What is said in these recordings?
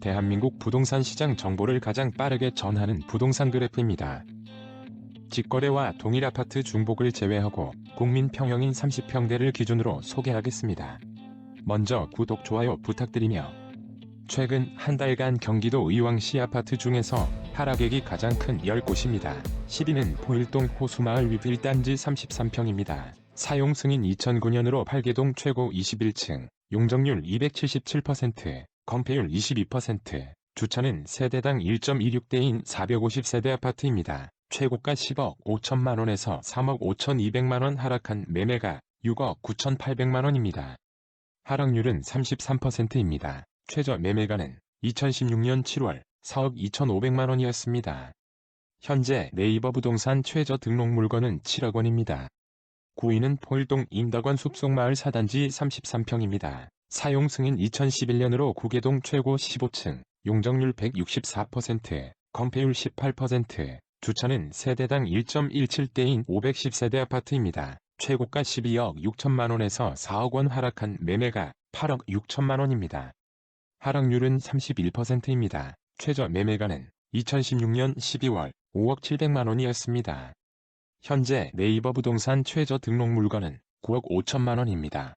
대한민국 부동산 시장 정보를 가장 빠르게 전하는 부동산 그래프입니다. 직거래와 동일 아파트 중복을 제외하고 국민 평형인 30평대를 기준으로 소개하겠습니다. 먼저 구독, 좋아요 부탁드리며 최근 한 달간 경기도 의왕시 아파트 중에서 하락액이 가장 큰 10곳입니다. 10위는 포일동 호수마을 위 1단지 33평입니다. 사용 승인 2009년으로 8개동 최고 21층, 용적률 277%, 건폐율 22%, 주차는 세대당 1.26대인 450세대 아파트입니다. 최고가 10억 5천만원에서 3억 5천2백만원 하락한 매매가 6억 9천8백만원입니다. 하락률은 33%입니다. 최저 매매가는 2016년 7월 4억 2천5백만원이었습니다. 현재 네이버 부동산 최저 등록 물건은 7억 원입니다. 9위는 포일동 인덕원 숲속마을 4단지 33평입니다. 사용 승인 2011년으로 구계동 최고 15층, 용적률 164%, 건폐율 18%, 주차는 세대당 1.17대인 510세대 아파트입니다. 최고가 12억 6천만원에서 4억 원 하락한 매매가 8억 6천만원입니다. 하락률은 31%입니다. 최저 매매가는 2016년 12월 5억 7백만원이었습니다. 현재 네이버 부동산 최저 등록 물건은 9억 5천만 원입니다.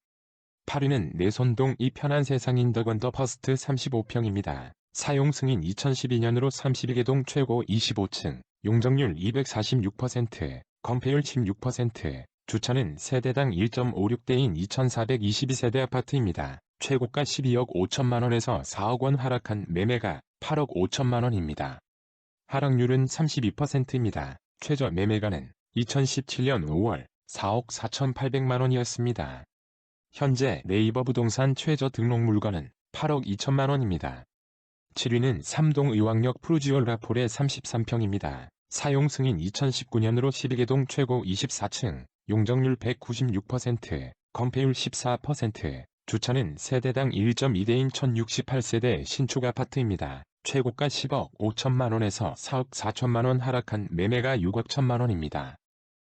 8위는 내손동 이 편한 세상 인 더건더 퍼스트 35평입니다. 사용 승인 2012년으로 32개동 최고 25층, 용적률 246%, 건폐율 16%, 주차는 세대당 1.56대인 2422세대 아파트입니다. 최고가 12억 5천만 원에서 4억 원 하락한 매매가 8억 5천만 원입니다. 하락률은 32%입니다. 최저 매매가는 2017년 5월 4억 4,800만 원이었습니다. 현재 네이버 부동산 최저 등록 물건은 8억 2천만 원입니다. 7위는 삼동 의왕역 프루지올 라폴의 33평입니다. 사용 승인 2019년으로 12개동 최고 24층, 용적률 196%, 건폐율 14%, 주차는 세대당 1.2대인 1068세대 신축 아파트입니다. 최고가 10억 5천만 원에서 4억 4천만 원 하락한 매매가 6억 1천만 원입니다.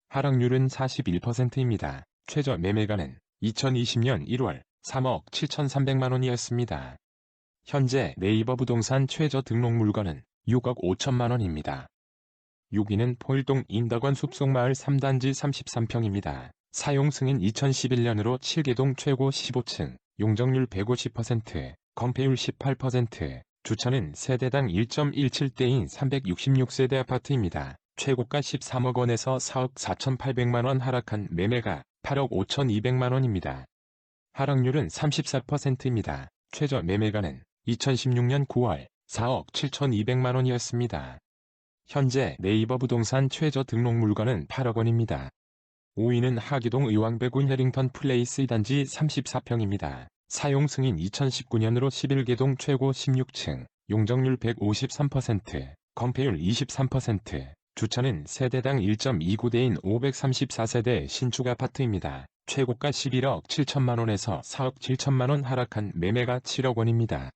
하락률은 41%입니다. 최저 매매가는 2020년 1월 3억 7천3백만 원이었습니다. 현재 네이버 부동산 최저 등록 물건은 6억 5천만 원입니다. 6위는 포일동 인덕원 숲속마을 3단지 33평입니다. 사용 승인 2011년으로 7개동 최고 15층, 용적률 150%, 건폐율 18%, 주차는 세대당 1.17대인 366세대 아파트입니다. 최고가 13억 원에서 4억 4천8백만 원 하락한 매매가 8억 5천2백만 원입니다. 하락률은 34%입니다. 최저 매매가는 2016년 9월 4억 7천2백만 원이었습니다. 현재 네이버 부동산 최저 등록 물건은 8억 원입니다. 5위는 하기동 의왕배군 해링턴 플레이스 2단지 34평입니다. 사용 승인 2019년으로 11개동 최고 16층, 용적률 153%, 건폐율 23%, 주차는 세대당 1.29대인 534세대 신축 아파트입니다. 최고가 11억 7천만원에서 4억 7천만원 하락한 매매가 7억 원입니다.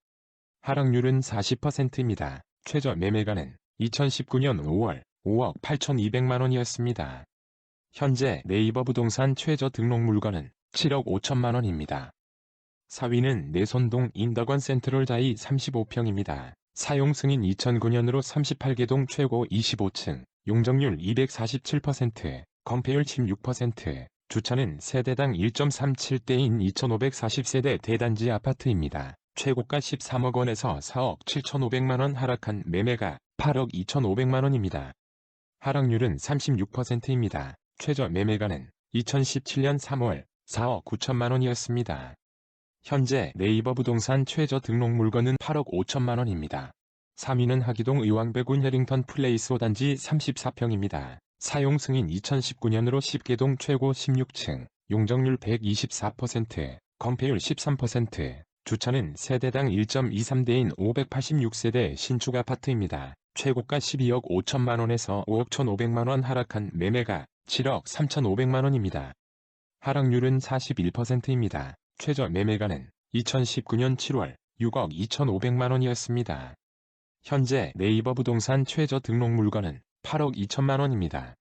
하락률은 40%입니다. 최저 매매가는 2019년 5월 5억 8천2백만원이었습니다. 현재 네이버 부동산 최저 등록 물건은 7억 5천만원입니다. 4위는 내손동 인덕원 센트럴 자이 35평입니다. 사용 승인 2009년으로 38개동 최고 25층, 용적률 247%, 건폐율 16%, 주차는 세대당 1.37대인 2540세대 대단지 아파트입니다. 최고가 13억 원에서 4억 7천5백만원 하락한 매매가 8억 2천5백만원입니다. 하락률은 36%입니다. 최저 매매가는 2017년 3월 4억 9천만 원이었습니다. 현재 네이버 부동산 최저 등록 물건은 8억 5천만 원입니다. 3위는 하기동 의왕배군 해링턴 플레이스 5단지 34평입니다. 사용 승인 2019년으로 10개동 최고 16층, 용적률 124%, 건폐율 13%, 주차는 세대당 1.23대인 586세대 신축 아파트입니다. 최고가 12억 5천만 원에서 5억 1,500만 원 하락한 매매가 7억 3천5백만 원입니다. 하락률은 41%입니다. 최저 매매가는 2019년 7월 6억 2천5백만 원이었습니다. 현재 네이버 부동산 최저 등록 물건은 8억 2천만 원입니다.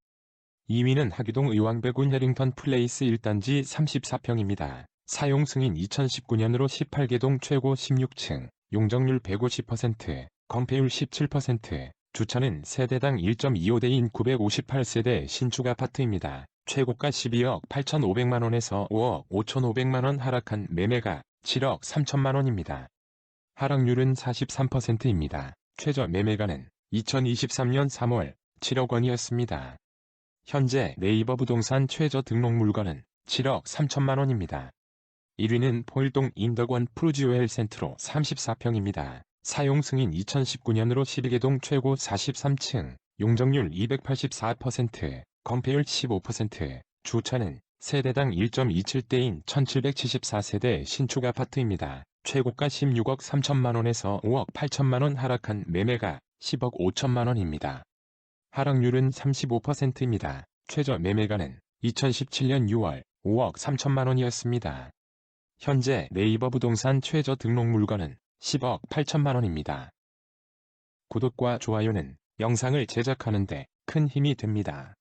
2위는 하기동 의왕배군 해링턴 플레이스 1단지 34평입니다. 사용 승인 2019년으로 18개동 최고 16층, 용적률 150%, 건폐율 17%, 주차는 세대당 1.25대인 958세대 신축 아파트입니다. 최고가 12억 8,500만원에서 5억 5,500만원 하락한 매매가 7억 3천만원입니다. 하락률은 43%입니다. 최저 매매가는 2023년 3월 7억 원이었습니다. 현재 네이버 부동산 최저 등록 물건은 7억 3천만 원입니다. 1위는 포일동 인덕원 프루지오엘 센트로 34평입니다. 사용 승인 2019년으로 12개동 최고 43층, 용적률 284%, 건폐율 15%, 주차는 세대당 1.27대인 1774세대 신축 아파트입니다. 최고가 16억 3천만 원에서 5억 8천만 원 하락한 매매가 10억 5천만 원입니다. 하락률은 35%입니다. 최저 매매가는 2017년 6월 5억 3천만 원이었습니다. 현재 네이버 부동산 최저 등록 물건은 10억 8천만 원입니다. 구독과 좋아요는 영상을 제작하는데 큰 힘이 됩니다.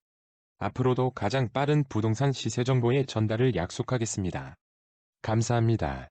앞으로도 가장 빠른 부동산 시세 정보의 전달을 약속하겠습니다. 감사합니다.